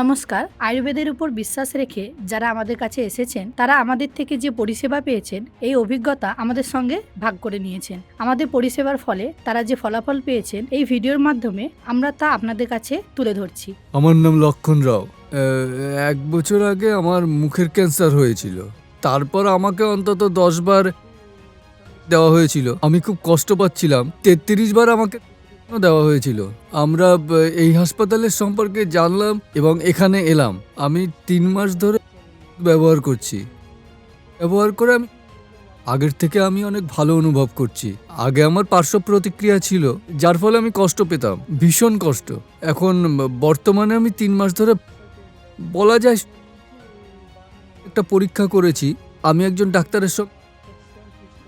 নমস্কার। আয়ুর্বেদের উপর বিশ্বাস রেখে যারা আমাদের কাছে এসেছেন, তারা আমাদের থেকে যে পরিষেবা পেয়েছেন, এই অভিজ্ঞতা আমাদের সঙ্গে ভাগ করে নিয়েছেন। আমাদের পরিষেবার ফলে তারা যে ফলাফল পেয়েছেন, এই ভিডিওর মাধ্যমে আমরা তা আপনাদের কাছে তুলে ধরছি। আমার নাম লক্ষণ রাও। এক বছর আগে আমার মুখের ক্যান্সার হয়েছিল। তারপর আমাকে অন্তত দশ বার দেওয়া হয়েছিল। আমি খুব কষ্ট পাচ্ছিলাম। তেত্রিশ বার আমাকে দেওয়া হয়েছিল। আমরা এই হাসপাতালের সম্পর্কে জানলাম এবং এখানে এলাম। আমি তিন মাস ধরে ব্যবহার করছি। ব্যবহার করে আমি, আগের থেকে আমি অনেক ভালো অনুভব করছি। আগে আমার পার্শ্ব প্রতিক্রিয়া ছিল, যার ফলে আমি কষ্ট পেতাম, ভীষণ কষ্ট। এখন বর্তমানে আমি তিন মাস ধরে, বলা যায়, একটা পরীক্ষা করেছি। আমি একজন ডাক্তারের সব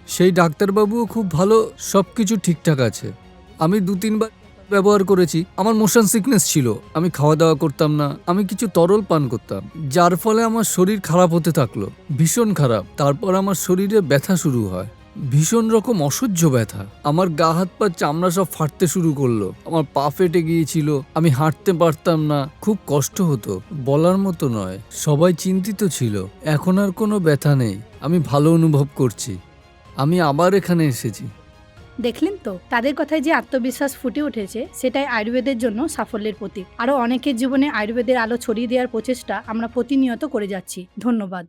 সেই ডাক্তারবাবুও খুব ভালো সব কিছু ঠিকঠাক আছে। আমি দু তিনবার ব্যবহার করেছি, আমার মোশন সিকনেস ছিল। আমি খাওয়া দাওয়া করতাম না, আমি কিছু তরল পান করতাম, যার ফলে আমার শরীর খারাপ হতে থাকল, ভীষণ খারাপ। তারপর আমার শরীরে ব্যথা শুরু হয়, ভীষণ রকম অসহ্য ব্যথা। আমার গা হাত পা চামড়া সব ফাটতে শুরু করল, আমার পা ফেটে গিয়েছিল, আমি হাঁটতে পারতাম না, খুব কষ্ট হতো। বলার মতো নয়, সবাই চিন্তিত ছিল, এখন আর কোনো ব্যথা নেই, আমি ভালো অনুভব করছি। আমি আবার এখানে এসেছি। দেখলেন তো? তাদের কথায় যে আত্মবিশ্বাস ফুটে উঠেছে, সেটাই আয়ুর্বেদের জন্য সাফল্যের প্রতীক। আরও অনেকের জীবনে আয়ুর্বেদের আলো ছড়িয়ে দেওয়ার প্রচেষ্টা আমরা প্রতিনিয়ত করে যাচ্ছি। ধন্যবাদ।